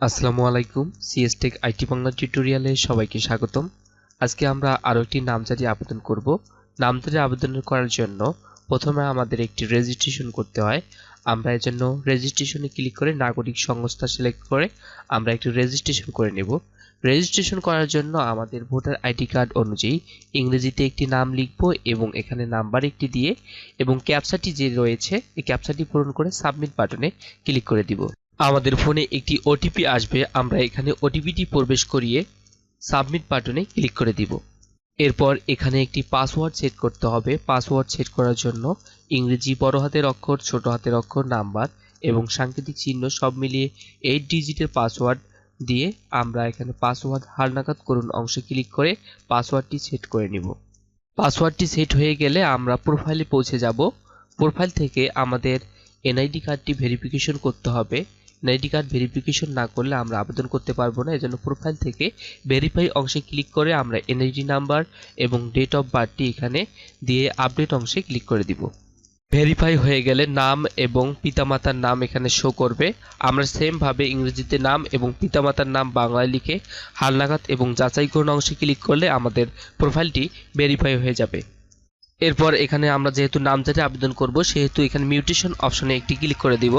আসসালামু আলাইকুম সিএসটেক আইটি বাংলা টিউটোরিয়ালে সবাইকে স্বাগতম। আজকে আমরা আরও একটি নামজারি আবেদন করব। নামজারি আবেদন করার জন্য প্রথমে আমাদের একটি রেজিস্ট্রেশন করতে হয়। আমরা এর জন্য রেজিস্ট্রেশনে ক্লিক করে নাগরিক সংস্থা সিলেক্ট করে আমরা একটি রেজিস্ট্রেশন করে নেব। রেজিস্ট্রেশন করার জন্য আমাদের ভোটার আইডি কার্ড অনুযায়ী ইংরেজিতে একটি নাম লিখব এবং এখানে নাম্বার একটি দিয়ে এবং ক্যাপসাটি যে রয়েছে, এই ক্যাপসাটি পূরণ করে সাবমিট বাটনে ক্লিক করে দিব। আমাদের ফোনে একটি ওটিপি আসবে, আমরা এখানে ওটিপিটি প্রবেশ করিয়ে সাবমিট বাটনে ক্লিক করে দিব। এরপর এখানে একটি পাসওয়ার্ড সেট করতে হবে। পাসওয়ার্ড সেট করার জন্য ইংরেজি বড় হাতের অক্ষর, ছোট হাতের অক্ষর, নাম্বার এবং সাংকেতিক চিহ্ন সব মিলিয়ে এইট ডিজিটের পাসওয়ার্ড দিয়ে আমরা এখানে পাসওয়ার্ড হালনাগাদ করুন অংশে ক্লিক করে পাসওয়ার্ডটি সেট করে নিব। পাসওয়ার্ডটি সেট হয়ে গেলে আমরা প্রোফাইলে পৌঁছে যাব। প্রোফাইল থেকে আমাদের এনআইডি কার্ডটি ভেরিফিকেশন করতে হবে। এনআইডি কার্ড ভেরিফিকেশন না করলে আমরা আবেদন করতে পারব না। এজন্য প্রোফাইল থেকে ভেরিফাই অংশে ক্লিক করে আমরা এনআইডি নাম্বার এবং ডেট অফ বার্থটি এখানে দিয়ে আপডেট অংশে ক্লিক করে দিব। ভেরিফাই হয়ে গেলে নাম এবং পিতামাতার নাম এখানে শো করবে। আমরা সেমভাবে ইংরেজিতে নাম এবং পিতামাতার নাম বাংলায় লিখে হালনাগাদ এবং যাচাই করুন অংশে ক্লিক করলে আমাদের প্রোফাইলটি ভেরিফাই হয়ে যাবে। এরপর এখানে আমরা যেহেতু নাম নামজারি আবেদন করব, সেহেতু এখানে মিউটেশন অপশনে একটি ক্লিক করে দিব।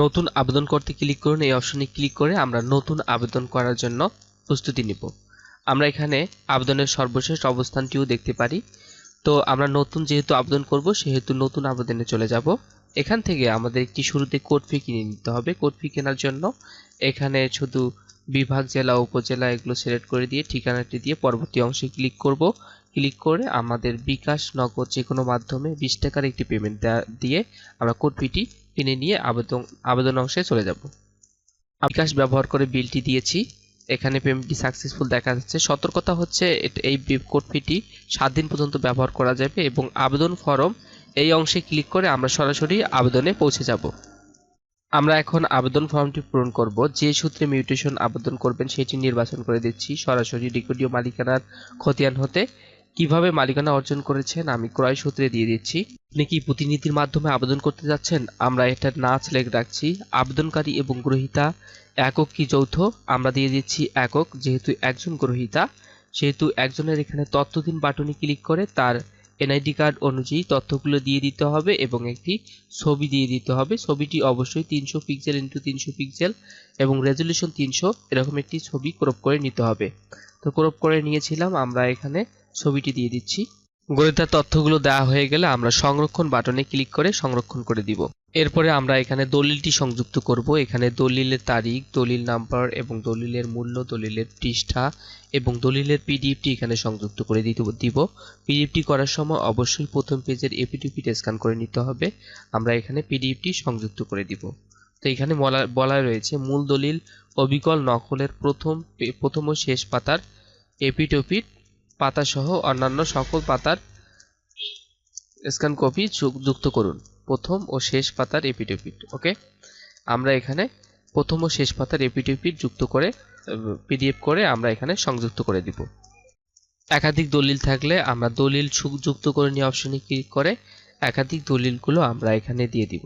নতুন আবেদন করতে ক্লিক করুন, এই অপশনে ক্লিক করে আমরা নতুন আবেদন করার জন্য প্রস্তুতি নিব। আমরা এখানে আবেদনের সর্বশেষ অবস্থানটিও দেখতে পারি। তো আমরা নতুন যেহেতু আবেদন করব, সেহেতু নতুন আবেদনে চলে যাব। এখান থেকে আমাদের একটি শুরুতে কোড ফি কিনে নিতে হবে। কোড ফি কেনার জন্য এখানে শুধু বিভাগ, জেলা, উপজেলা এগুলো সিলেক্ট করে দিয়ে, ঠিকানাটি দিয়ে পরবর্তী অংশে ক্লিক করব। ক্লিক করে আমাদের বিকাশ নগদ যে কোনো মাধ্যমে বিশ টাকার একটি পেমেন্ট দিয়ে আমরা কোড ফিটি কিনে নিয়ে আবেদন আবেদন অংশে চলে যাব। বিকাশ ব্যবহার করে বিলটি দিয়েছি। এখানে পেমেন্টটি সাকসেসফুল দেখা যাচ্ছে। সতর্কতা হচ্ছে এই কোড ফিটি সাত দিন পর্যন্ত ব্যবহার করা যাবে এবং আবেদন ফর্ম এই অংশে ক্লিক করে আমরা সরাসরি আবেদনে পৌঁছে যাব। আমরা এখন আবেদন ফর্মটি পূরণ করব। যে সূত্রে মিউটেশন আবেদন করবেন সেটি নির্বাচন করে দিচ্ছি। সরাসরি রেকর্ডীয় মালিকানার খতিয়ান হতে কীভাবে মালিকানা অর্জন করেছেন আমি ক্রয় সূত্রে দিয়ে দিচ্ছি। আপনি কি প্রতিনিধির মাধ্যমে আবেদন করতে যাচ্ছেন? আমরা এটা না সিলেক্ট রাখছি। আবেদনকারী এবং গ্রহীতা একক কি যৌথ? আমরা দিয়ে দিচ্ছি একক, যেহেতু একজন গ্রহীতা। সেহেতু একজনের এখানে তথ্য বাটনে ক্লিক করে তার এনআইডি কার্ড অনুযায়ী তথ্যগুলো দিয়ে দিতে হবে এবং একটি ছবি দিয়ে দিতে হবে। ছবিটি অবশ্যই তিনশো পিক্সেল ইন্টু তিনশো পিক্সেল এবং রেজলিউশন তিনশো, এরকম একটি ছবি ক্রপ করে নিতে হবে। তো ক্রপ করে নিয়েছিলাম, আমরা এখানে ছবিটি দিয়ে দিচ্ছি। গণিতার তথ্যগুলো দেওয়া হয়ে গেলে আমরা সংরক্ষণ বাটনে ক্লিক করে সংরক্ষণ করে দিব। এরপরে আমরা এখানে দলিলটি সংযুক্ত করব। এখানে দলিলের তারিখ, দলিল নাম্বার এবং দলিলের মূল্য, দলিলের পৃষ্ঠা এবং দলিলের পিডিএফটি এখানে সংযুক্ত করে দিতে দিব। পিডিএফটি করার সময় অবশ্যই প্রথম পেজের এপিডিপি স্ক্যান করে নিতে হবে। আমরা এখানে পিডিএফটি সংযুক্ত করে দিব। তো এখানে বলা বলা রয়েছে মূল দলিল, অবিকল নকলের প্রথম প্রথম ও শেষ পাতার এপিটোপিট পাতাসহ অন্যান্য সকল পাতার স্ক্যান কপি যুক্ত করুন। প্রথম ও শেষ পাতার এপিটোপিট ওকে আমরা এখানে প্রথম ও শেষ পাতার এপিটোপিট যুক্ত করে পিডিএফ করে আমরা এখানে সংযুক্ত করে দিব। একাধিক দলিল থাকলে আমরা দলিল যুক্ত করে নিয়ে অপশনে ক্লিক করে একাধিক দলিলগুলো আমরা এখানে দিয়ে দিব।